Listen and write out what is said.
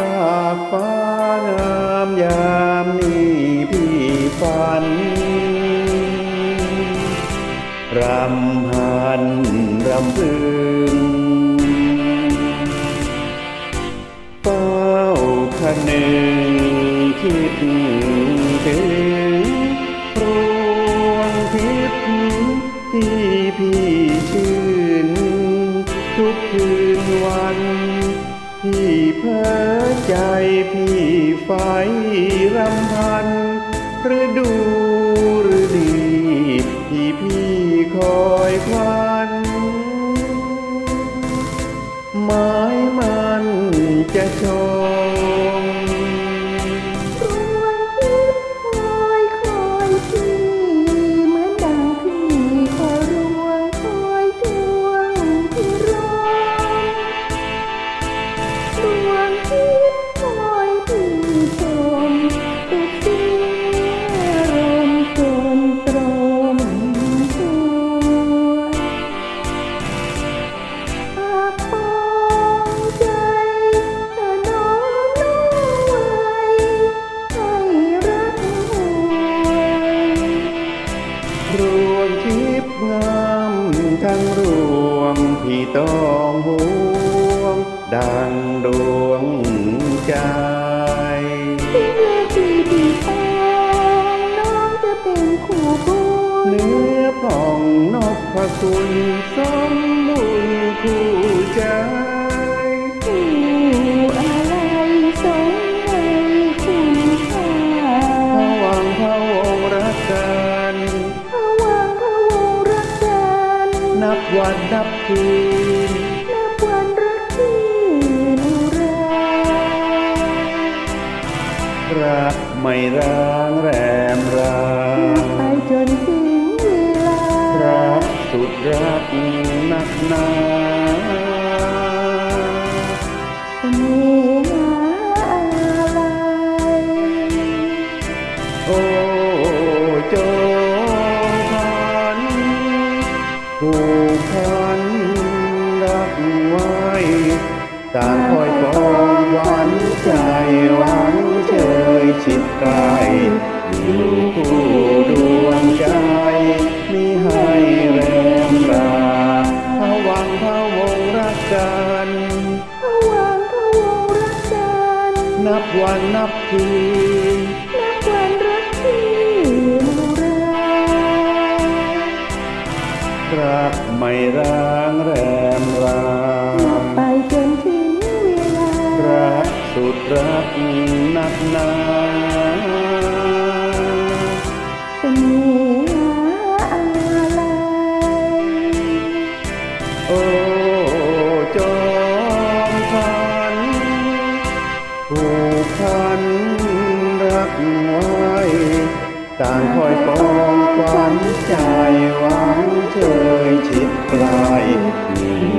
จากฟ้างามยามนี้พี่ฝัน รำหันรำพึงเป้าคะนึงคิดถึงรวงทิพย์ที่พี่ชื่นทุกคืน เพ้อใจพี่ไฟรำพันฤดูฤดีที่พี่คอยควันหมายมันจะชน รวงทิพย์งามทั้งรวงพี่ต้องห่วงดังดวง ระคุณสมบุญคู่ใจคู่อะไรสมในคุณค่าพระวังพระวงศ์รักกันพระวังพระวงศ์รักกัน นับวันนับคืนนับวันรักที่อุรารักไม่ร้างแรมรา สุดรักนักหนาเสน่หาอะไรโอ้จงพันผูกพันรักไว้ต่างคอยปองหวันใจหวังเชยชิดใกล้อยู่คู่ นับวันนับคืนนับวันรักที่อุรารักไม่ร้างแรมรานับไปจนถึงเวลารักสุดรักนัก ไว้ต่างคอยปองควันใจหวังเชยชิดไกลมี